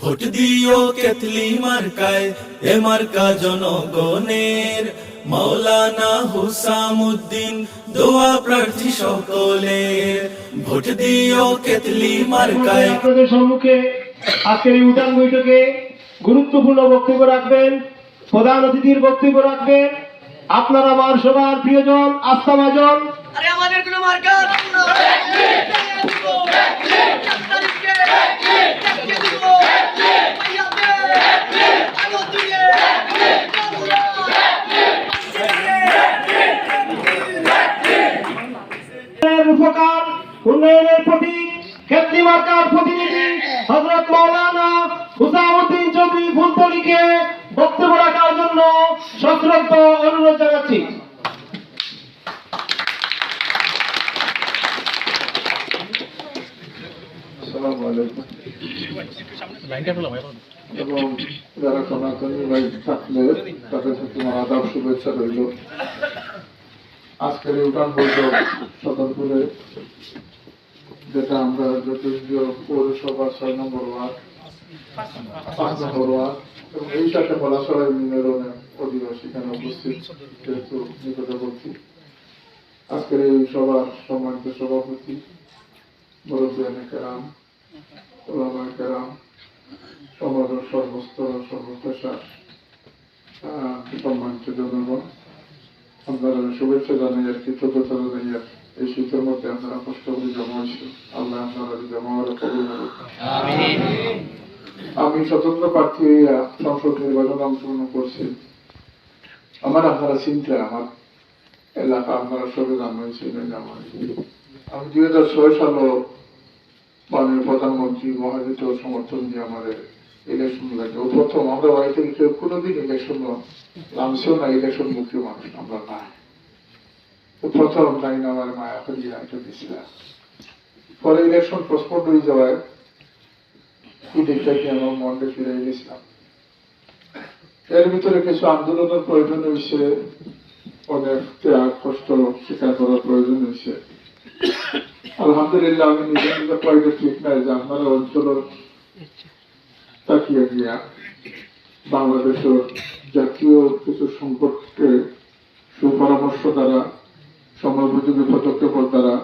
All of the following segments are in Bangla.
ভোট দিও কেতলি মার্কায়, এ মার্কা জনগণের। মাওলানা হুসামুদ্দিন, দোয়া প্রার্থী সকলের। ভোট দিও কেতলি মার্কায়। আপনাদের সম্মুখে আজকের উঠান বৈঠকে গুরুত্বপূর্ণ বক্তব্য রাখবেন। প্রধান অতিথির বক্তব্য রাখবেন। আপনারা আমার সবার প্রিয়জন আস্থাভাজন। আরে আমাদের কোনো মার্কা আছে না? উপকার উন্নয়নের প্রতীক ক্ষেত্রী মার্কার প্রতিনিধি হজরত মৌলানা হুসামুদ্দিন ফুলতলিকে বক্তব্য রাখার জন্য সশ্রদ্ধ অনুরোধ জানাচ্ছি। এবং যারা সনাতনী ভাই, থাকলে তাদের সাথে আমার আদাব, শুভেচ্ছা রইল। আজকের উঠান বৈঠক যেটা আমরা জ্যোতির্য পৌরসভা ছয় নম্বর ওয়ার্ড নিকটবর্তী আজকের এই সভার সম্মানিত সভাপতি মুরব্বিয়ানে কেরাম ওলামায়ে কেরাম সমাজের সর্বস্তর সর্বপেশার সম্মানিত জনগণ আপনারা শুভেচ্ছা জানাই আর কৃতজ্ঞতা জানাই এই শীতের মধ্যে আপনারা কষ্ট জমা হয়েছে। আল্লাহ আপনারা জমা করুন। আমি স্বতন্ত্র প্রার্থী হইয়া সংসদ নির্বাচনে অংশগ্রহণ করছি। আমার আপনারা চিনতে আমার এলাকা আপনারা সবে জানাইছিলেন আমার আমি দুই হাজার ছয় সালে মাননীয় প্রধানমন্ত্রী মহাজিত সমর্থন দিয়ে আমাদের ইলেকশন লাগে ও প্রথম আমরা বাড়ি থেকে কেউ কোনোদিন ইলেকশন নামছেও না ইলেকশন মুখী মানুষ আমরা না ও প্রথম লাইন আমার মায়া রাইটে দিছিলাম। পরে ইলেকশন পোস্টপোন্ড হয়ে যাওয়ায় কি দেখতে আমার মনে ফিরে গেছিলাম এর ভিতরে কিছু আন্দোলনের প্রয়োজন হয়েছে, অনেক ত্যাগ, কষ্ট স্বীকার করার প্রয়োজন হয়েছে। আলহামদুলিল্লাহ, আমি নিজে নিজে কয়েকটা ঠিক নাই যে আপনারা অঞ্চলের তাকিয়ে গিয়া বাংলাদেশের জাতীয় কিছু সংকটকে সুপরামর্শ দ্বারা, সময়োপযোগী পদক্ষেপ দ্বারা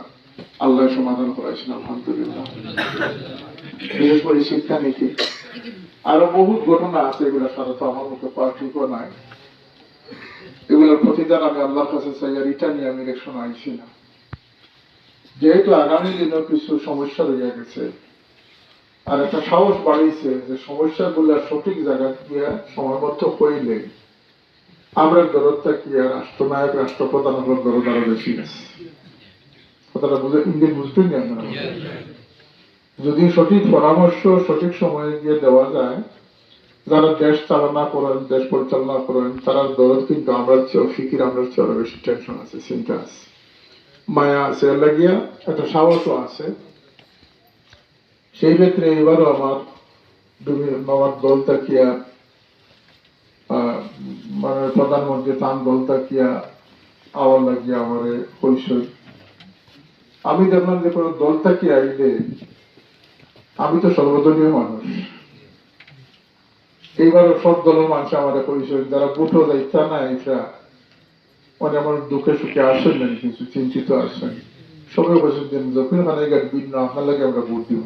আল্লাহ সমাধান করেছেন, আলহামদুলিল্লাহ। বিশেষ করে শিক্ষানীতি আরও বহু ঘটনা আছে এগুলো সারা তো আমার পাওয়া ঠিকও নাই। এগুলোর প্রতিদান আমি আল্লাহর কাছে চাই আর নিয়ে আমি ইলেকশন আইছি না যেহেতু আগামী দিনেও কিছু সমস্যা রয়ে গেছে, আর একটা সাহস বাড়িয়েছে যে সমস্যাগুলো সঠিক জায়গা দিয়ে সময় মতো হইলে আমরা দরদটা কি আর রাষ্ট্রনায়ক, রাষ্ট্রপ্রধান হল দরদ আরও বেশি আছে। কথাটা বুঝে ইংরেজি বুঝতেন না। আপনারা যদি সঠিক পরামর্শ সঠিক সময়ে গিয়ে দেওয়া যায় যারা দেশ চালনা করেন দেশ পরিচালনা করেন তারা দরদ কিন্তু আমরা ফিকির আমরা চেয়ে বেশি টেনশন আছে চিন্তা আছে। মায়া আছে লাগিয়া একটা সাহসও আছে। সেই ক্ষেত্রে এবারও আমার আমার দল তাকিয়া মানে প্রধানমন্ত্রী তান দল তাকিয়া আওয়ার লাগিয়া আমার কৈশোর আমি দেখলাম যে কোনো দল তাকিয়া আইলে, আমি তো সর্বদলীয় মানুষ। এইবারও সব দলের মানুষ আমার কৈশোর যারা বুটো যাইতা না এটা মানে আমার দুঃখে সুখে আসেন না কিছু চিন্তিত আসেন। সবাই বলছেন যে যখন ওখানে গেট ভিন্ন আপনার লাগে আমরা ভোট দিব।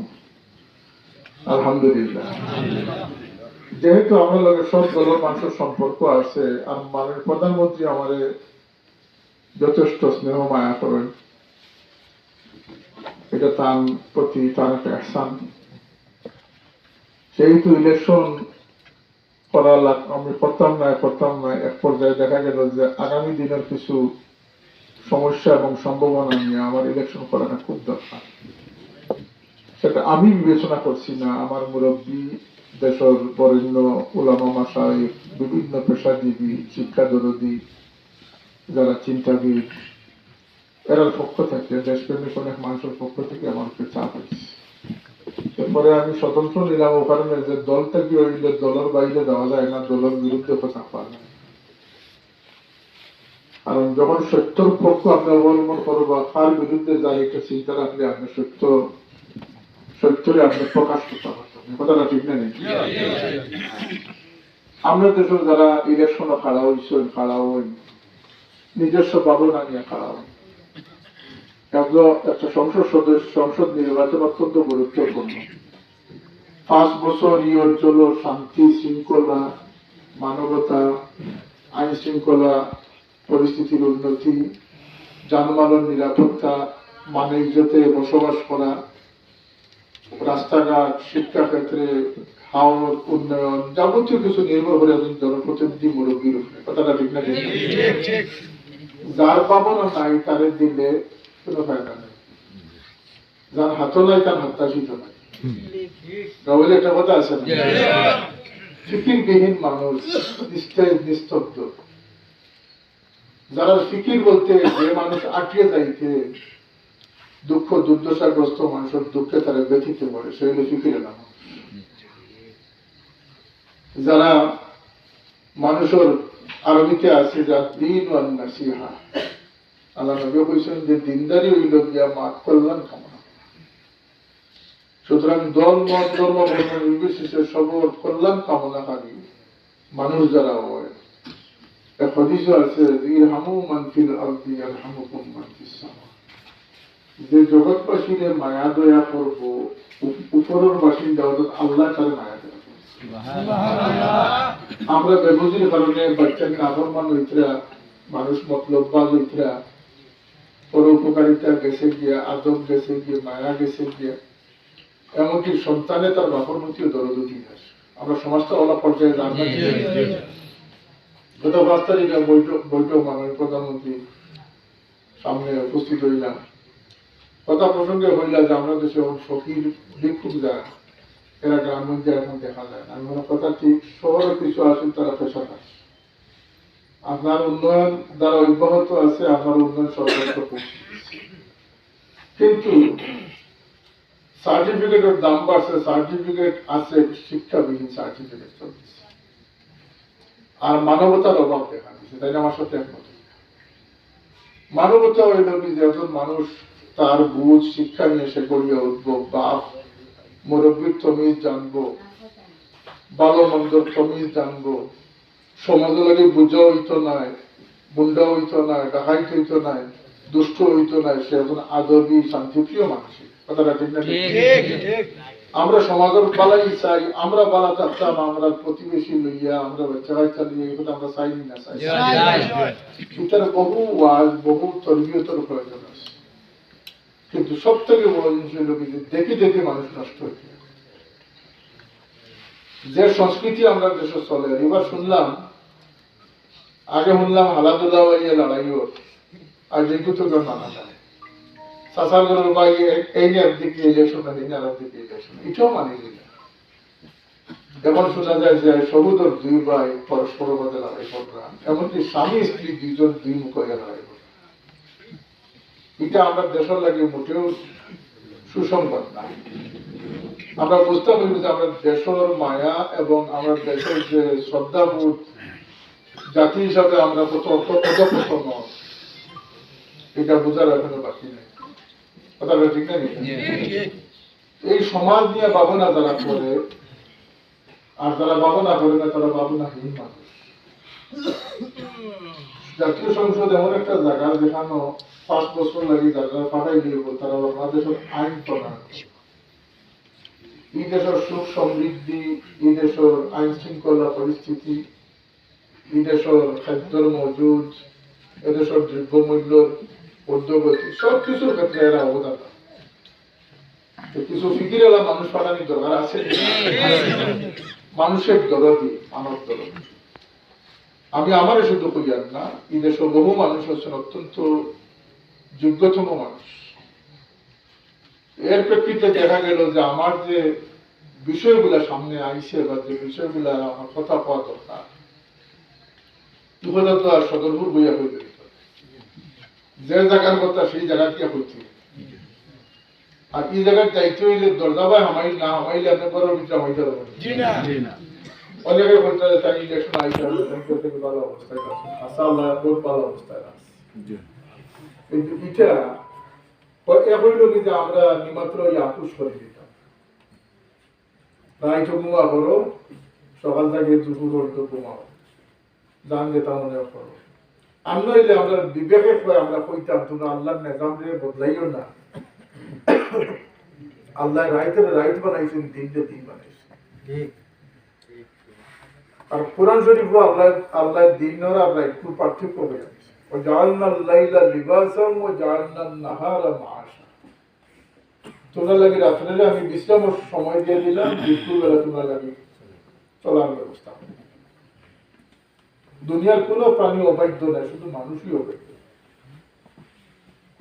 আলহামদুলিল্লাহ। যেহেতু আমার লগে সব দলের মানুষের সম্পর্ক আছে, আর মাননীয় প্রধানমন্ত্রী আমাদের যথেষ্ট স্নেহ, মায়া করেন। এটা তার প্রতি তার একটা অ্যাকশন যেহেতু ইলেকশন করা আমি করতাম না করতাম না, এক পর্যায়ে দেখা গেল যে আগামী দিনের কিছু সমস্যা এবং সম্ভাবনা নিয়ে আমার ইলেকশন করাটা খুব দরকার। সেটা আমি বিবেচনা করছি না, আমার মুরব্বী, দেশের বরেণ্য, ওলামা মাসায় বিভিন্ন পেশাজীবী, শিক্ষা দরদী, যারা চিন্তাবিদ এরার পক্ষ থেকে দেশপ্রেমিক অনেক মানুষের পক্ষ থেকে আমার উপরে চাপ হয়েছে এরপরে আমি স্বতন্ত্র নিলাম ও কারণে যে দল থেকে হইলে দলের বাইরে যাওয়া যায় না দলের বিরুদ্ধে কথা পাওয়া যায়। কারণ যখন সত্যর পক্ষ আপনি অবলম্বন করো বা তার বিরুদ্ধে যাই একটা চিন্তা রাখলে আপনি সত্য সত্যরে আপনি প্রকাশ করতে পারবেন। কথাটা ঠিক না নেই আমরা দেশের যারা ইলেকশনে খাড়া হইছেন খাড়া হইন নিজস্ব ভাবনা নিয়ে খাড়া হইন একজন একটা সংসদ সদস্য সংসদ নির্বাচন অত্যন্ত গুরুত্বপূর্ণ। পাঁচ বছর এই অঞ্চল শান্তি শৃঙ্খলা মানবতা আইন শৃঙ্খলা পরিস্থিতির উন্নতি যানবাহন নিরাপত্তা মানে ইজ্জতে বসবাস করা রাস্তাঘাট শিক্ষা ক্ষেত্রে হাওর উন্নয়ন যাবতীয় কিছু নির্ভর করে একজন জনপ্রতিনিধি মুরব্বীর উপরে কথাটা ঠিক না? যার পাবনা নাই তারে দিলে কোনো ফায়দা নেই যার হাতও নাই তার হাত্তাশিত নাই নবলে একটা কথা আছে ফিকিরবিহীন মানুষ নিস্তেজ নিস্তব্ধ। যারা ফিকির বলতে যে মানুষ আটকে যাইতে দুঃখ দুর্দশাগ্রস্ত মানুষের দুঃখে তারা ব্যথিত করে সেগুলো ফিকিরে না যারা মানুষের আরবিতে আছে যা দিন নাসিহা আল্লাহ নবী কইছেন যে দিনদারি হইল গিয়া মা কল্যাণ কামনা সুতরাং দল মত ধর্ম বর্ণ নির্বিশেষে সবর কল্যাণ কামনাকারী মানুষ যারা হয়। এক হাদিসও আছে ইরহামু মান ফিল আরদি ইয়ারহামুকুম মান ফিস সামা। যে জগৎবাসীরে মায়া দয়া করব উপ- উপরের বাসিন্দা অর্থাৎ আল্লাহ তার মায়া দয়া। আমরা বেবুজির কারণে বাচ্চাকে আহ্বান হইতরা মানুষ মতলব বাজ হইতরা পরোপকারিতা গেছে গিয়া আদব গেছে গিয়ে মায়া গেছে গিয়া। এমনকি সন্তানে তার বাপর মতিও দরদ আসে আমরা সমাজটা ওলা পর্যায়ে জানতে গত পাঁচ তারিখে বৈঠক বৈঠক মাননীয় প্রধানমন্ত্রী সামনে উপস্থিত হইলাম। কথা প্রসঙ্গে হইলা যে আমরা দেশে ফকির ভিক্ষুক যারা এরা গ্রামগঞ্জে এখন দেখা যায় না। আমি বললাম, কথা ঠিক শহরে কিছু আসেন তারা পেশাদার। আপনার উন্নয়ন দ্বারা অব্যাহত আছে আপনার উন্নয়ন সর্বত্র। কিন্তু সার্টিফিকেটের দাম বাড়ছে সার্টিফিকেট আছে, শিক্ষাবিহীন সার্টিফিকেট চলছে আর মানবতার অভাব দেখা দিচ্ছে তাই আমার সাথে একমত। মানবতা কি যে একজন মানুষ তার বুঝ, শিক্ষা নিয়ে সে গড়িয়ে উঠবো, বাপ, মুরব্বীর তমিজ জানব, ভালো মন্দর তমিজ জানব সমাজে লাগে বুঝা হইতো নাই বুন্ডা হইতো নাই ডাকাইত হইতো নাই দুষ্ট হইতো নাই সে একজন আদবী শান্তিপ্রিয় মানসিক কথাটা ঠিক না আমরা সমাজের বালাই চাই আমরা বালা থাকতাম আমরা প্রতিবেশী লইয়া আমরা বাচ্চা বাচ্চা লইয়া এগুলো আমরা চাইনি না চাই এটার বহু ওয়াজ বহু তরবিয়তের প্রয়োজন আছে। কিন্তু সব থেকে বড় জিনিস কি যে দেখে দেখে মানুষ নষ্ট হয়ে যায়। যে সংস্কৃতি আমরা দেশে চলে এবার শুনলাম আগে শুনলাম হালাদুল্লাহ ভাইয়া লড়াইও আর যেহেতু তো কেউ মানা যায় সাসাগরের ভাই এই নিয়ে দিকে ইলেকশন আর এই নিয়ে দিকে ইলেকশন এটাও মানি দিল যেমন শোনা যায় যে সবুদর দুই ভাই পরস্পর মধ্যে লড়াই করলাম এমনকি স্বামী স্ত্রী দুইজন দুই মুখ হয়ে লড়াই করলাম এটা আমরা দেশের লাগে মোটেও সুসংবাদ না। আমরা বুঝতে পারি যে আমরা দেশের মায়া এবং আমরা দেশের যে শ্রদ্ধাবোধ জাতি হিসাবে আমরা কত অধপতন এটা বোঝার এখনও বাকি নেই। কথাটা ঠিক না এই সমাজ নিয়ে ভাবনা যারা করে, আর যারা ভাবনা করে না, তারা ভাবনাহীন মানুষ। জাতীয় সংসদ এমন একটা জায়গা যেখানে পাঁচ বছর লাগে যারা পাঠাই দিব তারা বাংলাদেশের আইন প্রণয়ন এই দেশের সুখ সমৃদ্ধি, এই দেশের আইন শৃঙ্খলা পরিস্থিতি এই খাদ্যর মজুদ, এদেশের দ্রব্যমূল্যর উদ্যোগতি সব কিছুর ক্ষেত্রে এরা অবদান কিছু ফিকিরেলা মানুষ পাঠানোর দরকার আছে? মানুষের দরদি মানব দরদি আমি আমার শুধু কইয়ার না, এই দেশে বহু মানুষ আছেন অত্যন্ত যোগ্যতম মানুষ। এর প্রেক্ষিতে দেখা গেল যে আমার যে বিষয়গুলা সামনে আইসে বা যে বিষয়গুলা আমার কথা পাওয়া দরকার দুহলা তো আর সদরপুর বইয়া হইতে যে জায়গার কথা সেই জায়গা কি হইতে। আর এই জায়গায় যাইতে হইলে দরজা ভাই হামাই না হামাইলে আপনি বড় ভিতরে হামাইতে পারবেন অনেক তাই ইলেকশন তাই ভালো অবস্থায় আছে। আশা আল্লাহ বহুত ভালো অবস্থায় আছে। কিন্তু এটা একই লোকে যে আমরা নিমাত্র এই আপুষ করে দিতাম। ঘুমা করো সকাল থেকে দুপুর পর্যন্ত ঘুমাও। জান যেতাম মনে করো আমরা এলে আমরা বিবেকে কয়ে আমরা কইতাম তোমরা আল্লাহর নেজাম রে বদলাইও না আল্লাহ রাইতের রাইট বানাইছেন দিনটা দিন বানাইছেন আর কোরআন শরীফ আল্লাহ আল্লাহ দিনের আর রাইট খুব পার্থক্য হয়ে যাচ্ছে وجعلنا الليل لباسا وجعلنا النهار معاشا তোমরা লাগে রাত্রে আমি বিশ্রামের সময় দিয়ে দিলাম দুপুর বেলা তোমরা লাগে চলার ব্যবস্থা দুনিয়ার কোন প্রাণী অবাধ্য নয় শুধু মানুষই অবাধ্য।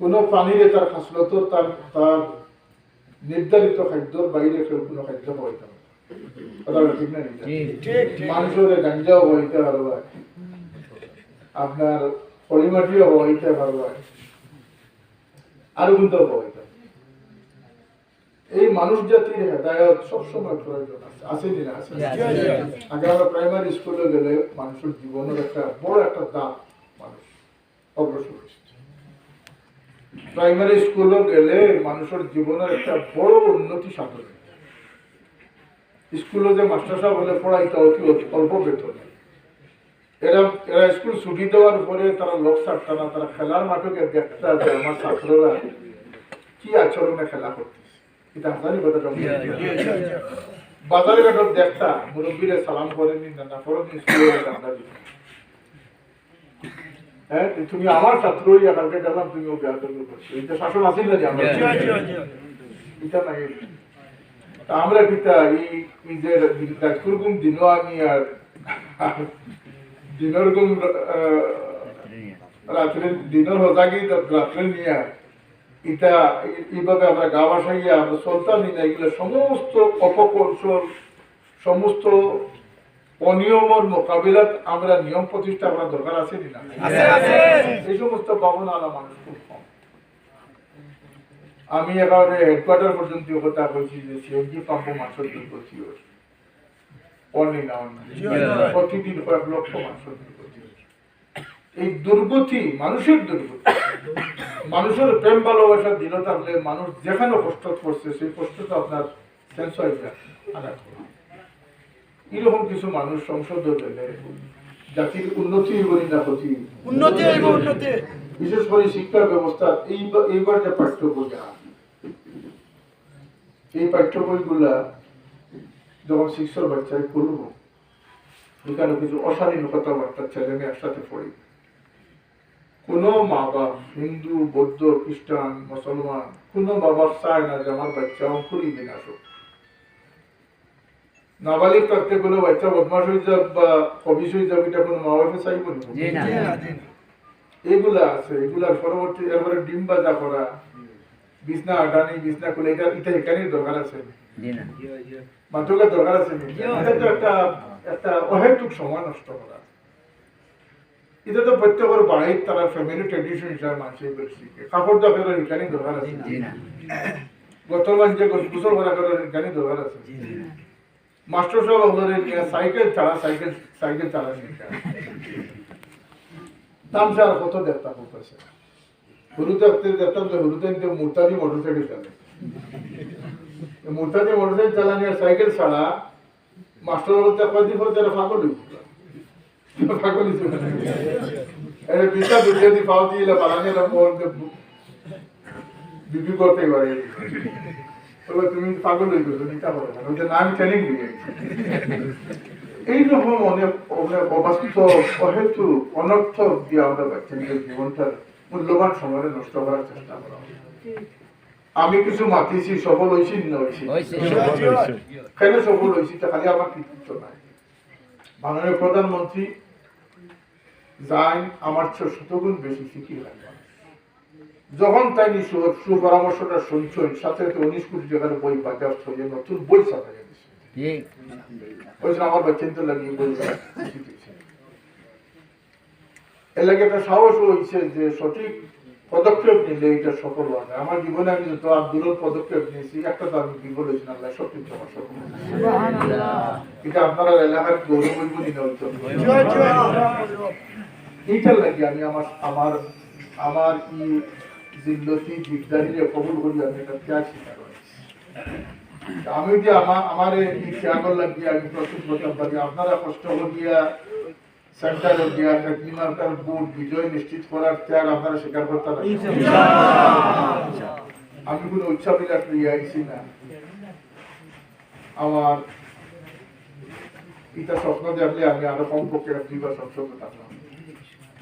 কোন প্রাণীর তার খাসলত তার তার নির্ধারিত খাদ্যর বাইরে কেউ কোনো খাদ্য হইতে হবে কথাটা ঠিক না মানুষের গাঞ্জাও হইতে পারবে আপনার পরিমাটিও হইতে পারবে আরও কিন্তু হইতে এই মানুষ জাতির হেদায়ত সবসময় প্রয়োজন আছে আছে? কি আছে আগে আমরা প্রাইমারি স্কুলে গেলে মানুষের জীবনের একটা বড় একটা দাম মানুষ অগ্রসর প্রাইমারি স্কুলে গেলে মানুষের জীবনের একটা বড় উন্নতি সাধন স্কুলে যে মাস্টার সাহেব হলে পড়াইতে অতি অল্প বেতনে এরা এরা স্কুল ছুটি দেওয়ার পরে তারা লোক ছাড়তো না তারা খেলার মাঠে দেখতে আমার ছাত্ররা কি আচরণে খেলা করতেছে এটা হাজারি কথা বাজারে ঘাট দেখতা? মুরব্বীরে সালাম করেনি না করেনি স্কুলে রান্না হ্যাঁ তুমি আমার এখানকে গেলাম তুমি করছ এটা শাসন আছে না যে আমরা এটা নাই। আমরা পিতা এই দিনও আমি আর দিনের গুম রাত্রে দিনের হজাগি রাত্রে নিয়ে এটা এইভাবে আমরা গা ভাসাইয়া আমরা চলতাম না এগুলো সমস্ত অপকৌশল সমস্ত অনিয়মের মোকাবিলাত আমরা নিয়ম প্রতিষ্ঠা করার দরকার আছে না? এই সমস্ত ভাবনা আলা মানুষ খুব কম। আমি এবারে হেডকোয়ার্টার পর্যন্ত কথা বলছি যে সিএনজি পাম্প মাসের দুই করছি প্রতিদিন কয়েক লক্ষ মানুষের দুর্গতি এই দুর্গতি মানুষের দুর্গতি। মানুষের প্রেম ভালোবাসা দিল থাকলে মানুষ যেখানে কষ্ট করছে সেই কষ্টটা আপনার সেন্স হয়ে। এরকম কিছু মানুষ সংসদ জাতির উন্নতি বলি না ক্ষতি। উন্নতি হইব উন্নতি। বিশেষ করে শিক্ষা ব্যবস্থা এইবার এইবার যে পাঠ্য বই এই পাঠ্য বইগুলা যখন শিক্ষক বাচ্চায় করব এখানে কিছু অশালীন কথাবার্তা ছেলে মেয়ে একসাথে পড়ি। কোনো মা বাপ হিন্দু বৌদ্ধ খ্রিস্টান মুসলমান কোনো বাবা চায় না যে আমার বাচ্চা অঙ্কুরই বিনাশ হোক নাবালিক থাকতে কোনো বাচ্চা বদমাস হয়ে যাক বা হবিস হয়ে যাক এটা কোনো মা বাপে চাইব না। এগুলা আছে এগুলার পরবর্তী এরপরে ডিম বাজা করা বিছনা আটানি বিছনা খুলে এটা এটা এখানেই দরকার আছে। মাত্রকার দরকার আছে। একটা অহেতুক সময় নষ্ট করা। এটা তো প্রত্যেকের বাড়ির তারা ফ্যামিলি ট্রেডিশন হিসাবে মানুষের শিখে কাপড় দাপের এখানেই দরকার আছে। বর্তমান যে গোসল করা করার এখানেই দরকার আছে। মাস্টার সাহেব ওদের সাইকেল চালা সাইকেল সাইকেল চালানি তামসা আর কত দেখতাম করতেছে হুরু দেখতে দেখতাম যে হুরুতে মুরতাদি মোটরসাইকেল চালে। মুরতাদি মোটরসাইকেল চালানি আর সাইকেল ছাড়া মাস্টার বলতে কয়দিন পরে তারা এর বিশা দুটিয়া দি পাও দিয়ে বানানি এরা ফোন করতে পারে তবে তুমি পাগল হয়ে গেছো নিতে পারো না ওইটা না ট্রেনিং দিয়ে এইরকম অনেক অনেক অবাস্তব অহেতু অনর্থক দিয়ে আমরা বাচ্চাদের জীবনটার মূল্যবান সময় নষ্ট করার চেষ্টা করা। আমি কিছু মাতিছি সফল হয়েছি না হয়েছি কেন সফল হয়েছি তা খালি আমার কৃতিত্ব নাই। মাননীয় প্রধানমন্ত্রী যাই আমার চেয়ে শতগুণ বেশি শিখি হয় যখন তাই সুপরামর্শটা শুনছেন সাথে সাথে উনিশ কোটি টাকার বই বাজার হয়ে নতুন বই ছাপা গেছে। ওই জন্য আমার বাচ্চা লাগিয়ে বই এর লাগে একটা সাহস হয়েছে যে সঠিক পদক্ষেপ নিলে এটা সফল হয় আমার জীবনে আমি যত আন্দোলন পদক্ষেপ নিয়েছি একটা তো আমি বিফল হয়েছি না আল্লাহ আমার সফল এটা আপনারা এলাকার গৌরব বলি না এইটার লাগে আমি আমার আমার আমার ই জিল্লতি দিকদারিরে কবুল করি আমি এটা ত্যাগ স্বীকার আমি যে আমার আমার এই ত্যাগর লাগিয়ে আমি প্রস্তুত করতে পারি। আপনারা কষ্ট করিয়া সেন্টার ক্লিনার বুট বিজয় নিশ্চিত করার ত্যাগ আপনারা স্বীকার করতে পারেন। আমি কোনো উচ্চা বিলাস নিয়ে আইছি না। আমার এটা স্বপ্ন দেখলে আমি আরও কমপক্ষে দুইবার সৎসঙ্গ থাকলাম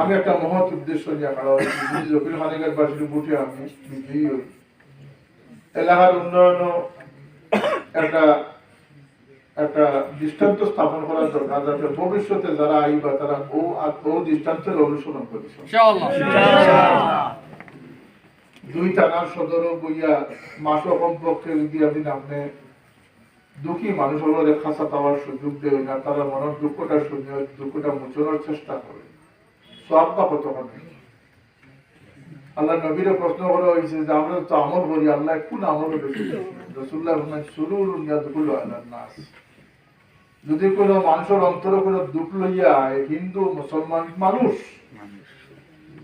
আমি একটা মহৎ উদ্দেশ্য নিয়ে কারণ জকির খানিকের বাসির বুটে আমি বিজয়ী হই এলাকার উন্নয়ন একটা একটা দৃষ্টান্ত স্থাপন করার দরকার যাতে ভবিষ্যতে যারা আইবা তারা ও ও দৃষ্টান্তের অনুসরণ করেছে দুই টাকার সদর বইয়া মাস কমপক্ষে যদি আপনি আপনি দুঃখী মানুষ হলে খাসা পাওয়ার সুযোগ দেয় না তারা মনের দুঃখটা শুনে দুঃখটা মোচনের চেষ্টা করে। সব আল্লাহ প্রশ্ন করা হয়েছে যে, আমরা তো আমল করি, আল্লাহ কোন আমল রসুল্লাহ নাস। যদি কোনো মানুষের অন্তরে কোনো দুঃখ লইয়া হিন্দু, মুসলমান মানুষ,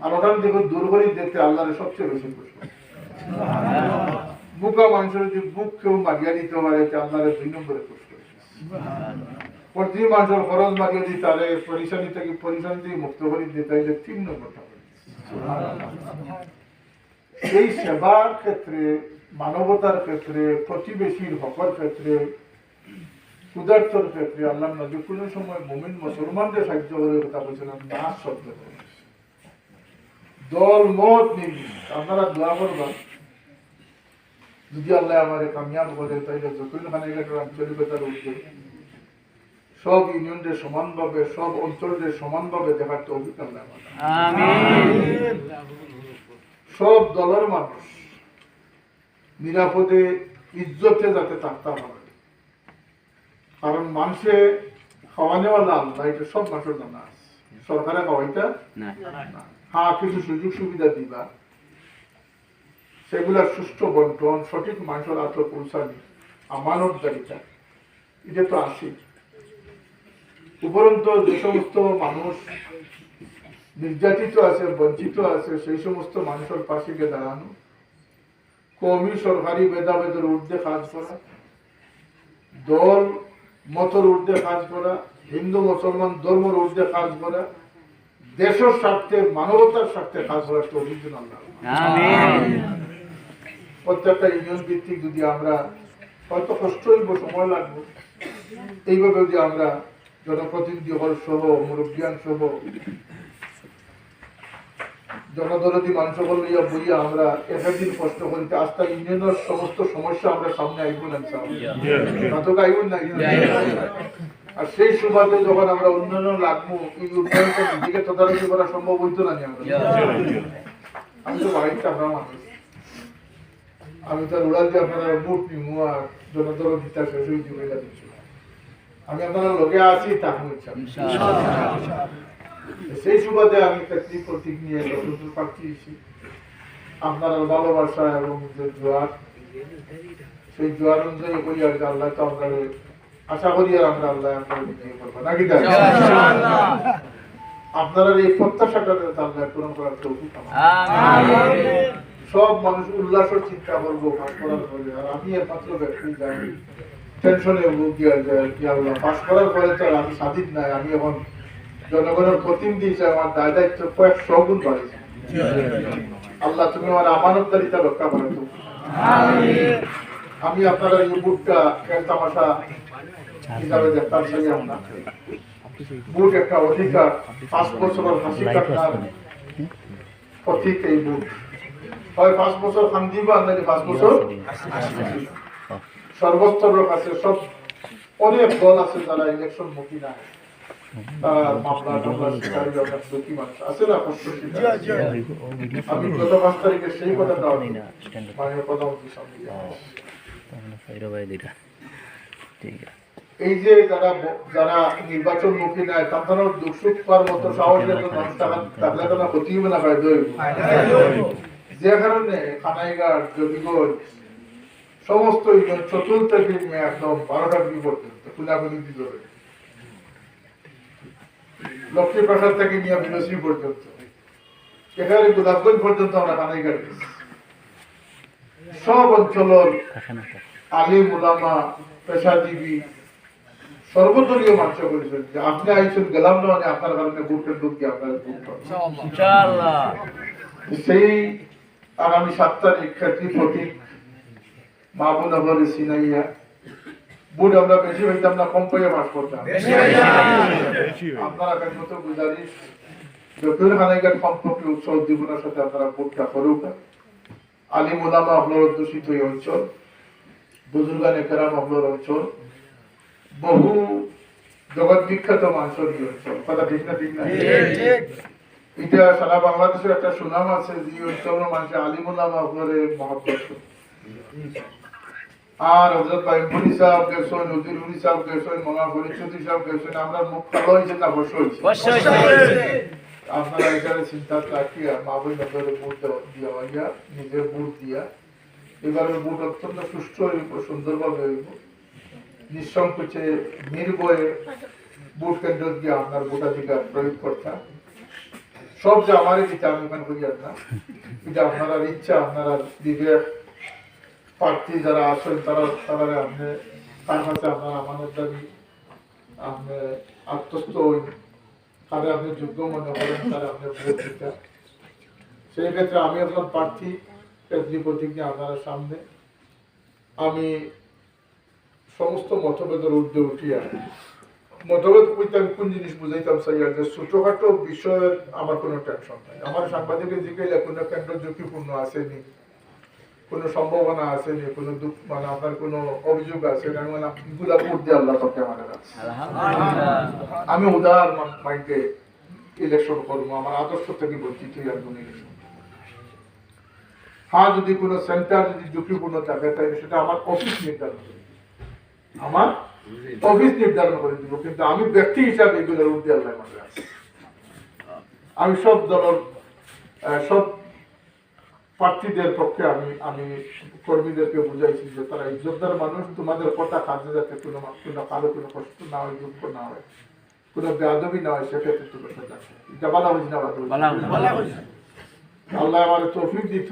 আর ওখান থেকে দূর দেখতে আল্লাহরে সবচেয়ে বেশি খুশি। বুকা মানুষের যদি বুক কেউ মাগিয়া নিতে পারে, তে আল্লাহরে দুই নম্বরে করে প্রতি মানুষের খরচ মাগিয়ে দিই তারে পরিশানি থেকে পরিশানি থেকে মুক্ত করে নম্বরটা এই সেবার ক্ষেত্রে, মানবতার ক্ষেত্রে, প্রতিবেশীর হকর ক্ষেত্রে ক্ষুদার্থর ক্ষেত্রে আল্লাহ নবী কোন সময় মুমিন মুসলমানদের সাহায্য করে কথা বলছিলাম না শব্দ। দল, মত নিবি আপনারা দোয়া করবেন। যদি আল্লাহ আমার কামিয়াব করে তাইলে যতদিন খানে আঞ্চলিকতার উঠবে সব ইউনিয়নদের সমানভাবে সব অঞ্চলদের সমানভাবে দেখার তো অভিজ্ঞতা আল্লাহ সব দলের মানুষ নিরাপদে ইজ্জতে যাতে থাকতে পারে। কারণ মানুষে খাওয়া খাওয়ানেওয়ালা আল্লাহ এটা সব মানুষের জানা আছে। সরকারে খাওয়াইটা হ্যাঁ কিছু সুযোগ সুবিধা দিবা। সেগুলা সুষ্ঠু বন্টন সঠিক মানুষের হাতে পৌঁছানি আমানত দারিতা এটা তো আসি উপরন্ত যে সমস্ত মানুষ নির্যাতিত আছে বঞ্চিত আছে সেই সমস্ত মানুষের পাশে গিয়ে দাঁড়ানো। কমি সরকারি ভেদাভেদের ঊর্ধ্বে কাজ করা। দল মতর ঊর্ধ্বে কাজ করা। হিন্দু মুসলমান ধর্মের ঊর্ধ্বে কাজ করা। দেশের স্বার্থে মানবতার স্বার্থে কাজ করা একটা অভিযোগ প্রত্যেকটা ইউনিয়ন ভিত্তিক যদি আমরা হয়তো কষ্ট হইব সময় লাগবে এইভাবে যদি আমরা জনপ্রতিনিধি হল সহ মুরব্বিয়ান সহ। জনদরদি মানুষ হল লইয়া বইয়া আমরা একদিন কষ্ট করিতে আস্তা ইউনিয়নের সমস্ত সমস্যা আমরা সামনে আইব না নাটক আইব না আর সেই সুবাদে যখন আমরা উন্নয়ন লাগবো এই উন্নয়নটা নিজেকে তদারকি করা সম্ভব হইতো না আমি তো বাড়িতে আমরা মানুষ। আমি তো উড়াল দিয়ে আপনারা বুট নিমু আর জনদল দিতা শেষ হয়ে দিচ্ছি। আমি আপনারা লগে আছি সেই সুবাদে আমি চাকরি প্রতীক নিয়ে যতদূর পাঠিয়েছি আপনার ভালোবাসা এবং যে জোয়ার সেই জোয়ার অনুযায়ী করি আর আল্লাহ তো আপনার আশা করি আর আমরা আল্লাহ আপনার বিজয়ী করব। নাকি? আপনারা এই প্রত্যাশাটা আল্লাহ পূরণ করার তৌফিক সব মানুষ উল্লাসের চিন্তা করব আর আমি একমাত্র ব্যক্তি যাই টেনশনে ভুগি কি আল্লাহ পাস করার পরে তো আমি স্বাধীন নাই, আমি এখন জনগণের প্রতিনিধি হিসেবে আমার দায় দায়িত্ব কয়েক গুণ বাড়িয়েছে। আল্লাহ তুমি আমার আমানতদারিতা রক্ষা করে তো আমি আপনারা এই বুটটা খেল তামাশা হিসাবে দেখতাম, সেই আমরা। বুট একটা অধিকার, পাঁচ বছরের হাসি কাটার প্রতীক এই বুট। হয় পাঁচ বছর খান দিব, নাকি পাঁচ বছর? সর্বস্তরের কাছে সব অনেক দল আছে যারা ইলেকশন মুখী না। মামলা টামলা শিকারী অনেক দুঃখী মানুষ। আছে না কষ্ট আমি গত পাঁচ তারিখে সেই কথাটা মাননীয় প্রধানমন্ত্রীর সামনে। এই যে যারা যারা নির্বাচন মুখী নাই তারা দুঃখ সুখ পাওয়ার মতো সাহস থাকলে তারা না যে কারণে খানাইঘাট জবিগঞ্জ সমস্ত ইউনিয়ন চতুর্থ থেকে একদম বারোটা দিন পর্যন্ত খুলাখুলি দিল লক্ষ্মীপ্রসাদ থেকে নিয়ে বিনশ্রী পর্যন্ত। এখানে পর্যন্ত আমরা গেছি। সব অঞ্চলের আলিম উলামা পেশাজীবী সর্বদলীয় মানুষ করেছেন। যে আপনি আইসেন গেলাম না মানে আপনার কারণে ভোটের ঢুকি আপনার সেই আগামী সাত তারিখ ক্ষেত্রী প্রতীক মাহবুবনগর সিনাইয়া বুট আমরা বেশি হইতাম না কম করে পাস করতাম আপনারা এখন মতো গুজারিশ যতই হানাইঘাট সম্পর্কে উৎসব জীবনের সাথে আপনারা ভোটটা করুক আলিম ওলামা আপনার অধ্যুষিত এই অঞ্চল বুজুর্গানে কেরাম আপনার অঞ্চল বহু জগৎ বিখ্যাত মানুষের এই অঞ্চল। কথা ঠিক না ঠিক না? এটা সারা বাংলাদেশের একটা সুনাম আছে যে অঞ্চলের মানুষের আলিমুল্লাহ আপনারে মহব্বত করে। আর হজরত সাহেব নজিরুলি সাহেব মোলা সাহেব আমরা মুখ ভালো হয়েছে না বসে হয়েছে। আপনারা এখানে চিন্তা মা বই নজরে বুট দিয়া হইয়া বুট দিয়া এবারে বুট অত্যন্ত সুষ্ঠু হইব সুন্দরভাবে হইব। নিঃসংকোচে নির্ভয়ে বুট কেন্দ্র দিয়ে আপনার ভোটাধিকার প্রয়োগ করতাম সব যে আমারই দিতে আমি না। এটা আপনারা ইচ্ছা আপনারা বিবেক প্রার্থী যারা আছেন, তারা তারা আপনি, তার কাছে আপনার আমানত দাবি আপনি আত্মস্থ হইন। তারা আপনি যোগ্য মনে করেন তারা আপনি ভোট দিতে। সেই ক্ষেত্রে আমি একজন প্রার্থী কেন্দ্রীয় প্রতীকে আপনারা সামনে। আমি সমস্ত মতভেদের ঊর্ধ্বে উঠিয়া, মতভেদ কইতে আমি কোন জিনিস বুঝাইতাম সাইয়ার যে ছোটখাটো বিষয়ের আমার কোনো টেনশন নাই। আমার সাংবাদিকের জিজ্ঞাসা কোনো কেন্দ্র ঝুঁকিপূর্ণ আসেনি। কোনো সম্ভাবনা আসেনি কোনো দুঃখ মানে আপনার কোনো অভিযোগ আছে? আমি বললাম এগুলা ভোট দিয়ে আল্লাহ তোকে আমাদের আছে আমি উদার মাইন্ডে ইলেকশন করব আমার আদর্শ থেকে তুই একদম ইলেকশন হ্যাঁ যদি কোনো সেন্টার যদি ঝুঁকিপূর্ণ থাকে তাহলে সেটা আমার অফিস নির্ধারণ করবে আমার অফিস নির্ধারণ করে দিব কিন্তু আমি ব্যক্তি হিসাবে এগুলোর ঊর্ধ্বে আল্লাহ আমাদের আছে আমি সব দলের সব প্রার্থীদের পক্ষে আমি আমি কর্মীদেরকে বুঝাইছি যে তারা ইজ্জতদার মানুষ তোমাদের কথা কাজে যাতে কোনো কোনো কারও কোনো কষ্ট না হয় দুঃখ না হয় কোনো বেয়াদবি না হয় সেক্ষেত্রে তুমি এটা বলা হয়েছে না বলা আল্লাহ আমার তৌফিক দিত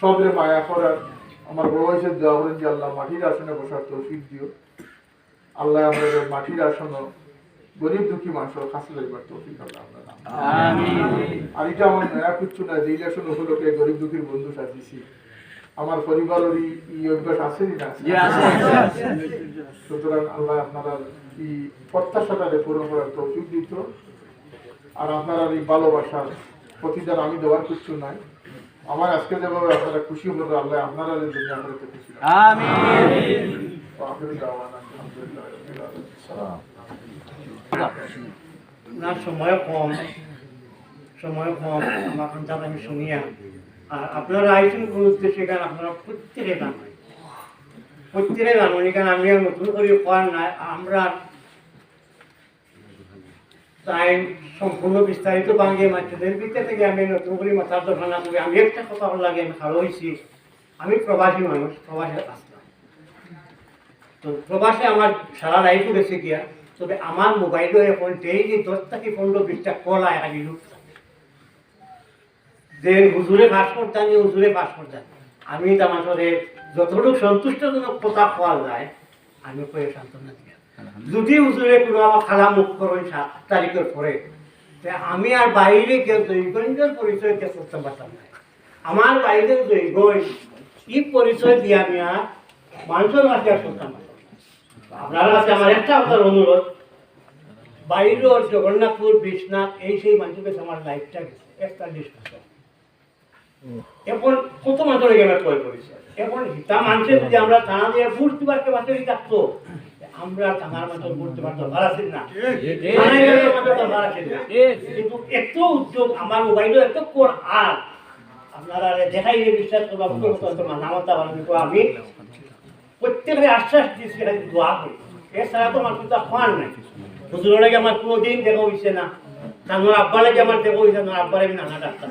সবরে মায়া করার। আমার বড় হয়েছে করেন যে আল্লাহ মাটির আসনে বসার তৌফিক দিও। আল্লাহ আমাদের মাটির আসন গরিব দুঃখী মানুষের কাছে তৌফিক আল্লাহ। আর এটা আমার নয়া কিচ্ছু না যে ইলেকশন উপলক্ষে গরিব দুঃখীর বন্ধু সাজিছি আমার পরিবারেরই এই অভ্যাস আছে না? সুতরাং আল্লাহ আপনারা এই প্রত্যাশাটাকে পূরণ করার তৌফিক দিত। আর আপনারা এই ভালোবাসার প্রতিদান আমি দেওয়ার কিছু নাই। আমার আজকে যেভাবে আপনারা খুশি হলো আল্লাহ আপনারা করতে খুশি আমিন। সময় কম কম আমি আর আপনারা আমি আর নতুন করে আমরা তাই সম্পূর্ণ বিস্তারিত ভিতরে থেকে আমি নতুন করে আমি একটা লাগে আমি প্রবাসী মানুষ, প্রবাসে আসলাম তো প্রবাসে আমার সারা লাইফ গেছে গিয়া। তবে আমার মোবাইলও এখন ডেইলি দশ থেকে পনেরো বিশটা কল আয় আগে যে হুজুরে পাস করতাম হুজুরে পাস করতাম আমি তার আসলে যতটুকু সন্তুষ্টজনক কথা পাওয়া যায় আমি কয়ে সান্ত্বনা দিই। যদি হুজুরে কোনো আমার খালা মুখ করেন সাত তারিখের পরে আমি আর বাইরে কেউ দৈগঞ্জের পরিচয় কেউ করতে পারতাম না। আমার বাইরে দৈগঞ্জ কি পরিচয় দিয়ে আমি আর মানুষের মাঝে আর করতাম না। আপনার কাছে আমার একটা আপনার অনুরোধ। বাইরের জগন্নাথপুর বিশ্বনাথ এই সেই মানুষের আমার লাইফটা একতাল্লিশ বছর এখন কত মানুষের গেমে কয় করেছে? এখন হিতা মানুষের যদি আমরা থানা দিয়ে দিবার কে বাঁচে থাকতো আমরা মতো করতে পারতাম না? গেলে কিন্তু এত উদ্যোগ আমার মোবাইলও এত আর। আপনারা দেখাই বিশ্বাস করব আমি। প্রত্যেকের আশ্বাস দিচ্ছি খালি দোয়া করি। এছাড়া তো আমার কোথাও খাওয়ার নাই। হুজুরের লাগে আমার কোনো দিন দেখা হয়েছে না? তার আব্বা লাগে আমার দেখা হয়েছে না? আব্বার আমি নানা ডাক্তার।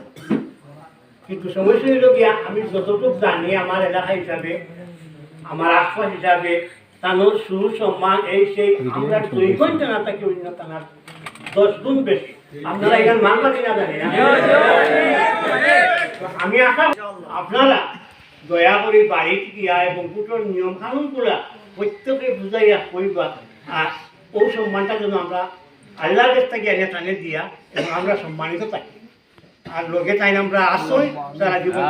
কিন্তু সমস্যা আমি যতটুকু জানি আমার এলাকা হিসাবে, আমার আশপাশ হিসাবে তানোর সুর সম্মান, এই সেই, আমরা দুই ঘণ্টা না থাকি অন্য তানার দশ গুণ বেশি। আপনারা এখানে মানবা কিনা জানি না। আমি আশা আপনারা দয়া করে বাড়িতে গিয়া এবং দুটোর নিয়ম কানুনগুলা প্রত্যেকে বুঝাইয়া কইবা। আর ও সম্মানটা যেন আমরা আল্লাহর কাছ থেকে এনে টানে দিয়া এবং আমরা সম্মানিত থাকি। আর লোকে তাই আমরা আসই সারা জীবন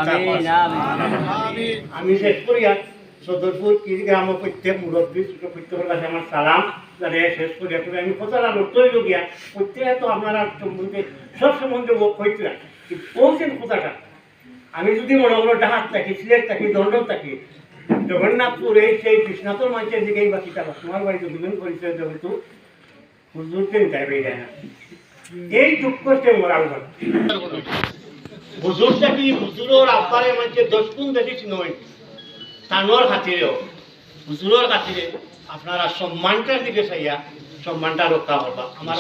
আমি শেষ করিয়া সদরপুর কিরগ্রাম প্রত্যেক মুরব্বী প্রত্যেকের কাছে আমার সালাম তাহলে শেষ করিয়া তবে আমি কথাটা লড়তেই লগিয়া প্রত্যেকে তো আপনারা সম্বন্ধে সব সম্বন্ধে ও হইতে পৌঁছেন কথাটা আমি যদি মনে করো ডাহাত থাকি সিলেট থাকি দণ্ড থাকি জগন্নাথপুর এই সেই কৃষ্ণাথর মানুষের দিকে এই বাকিটা তোমার বাড়িতে দুজন পরিচয় দেবো তো হুজুরকে নিতে যায় না। এই দুঃখ করতে মোরা উঠা হুজুরটা কি হুজুরের আব্বারে মানে দশ গুণ বেশি নয় তানোর খাতিরেও হুজুরের খাতিরে আপনারা সম্মানটার দিকে চাইয়া সম্মানটা রক্ষা করবা আমার।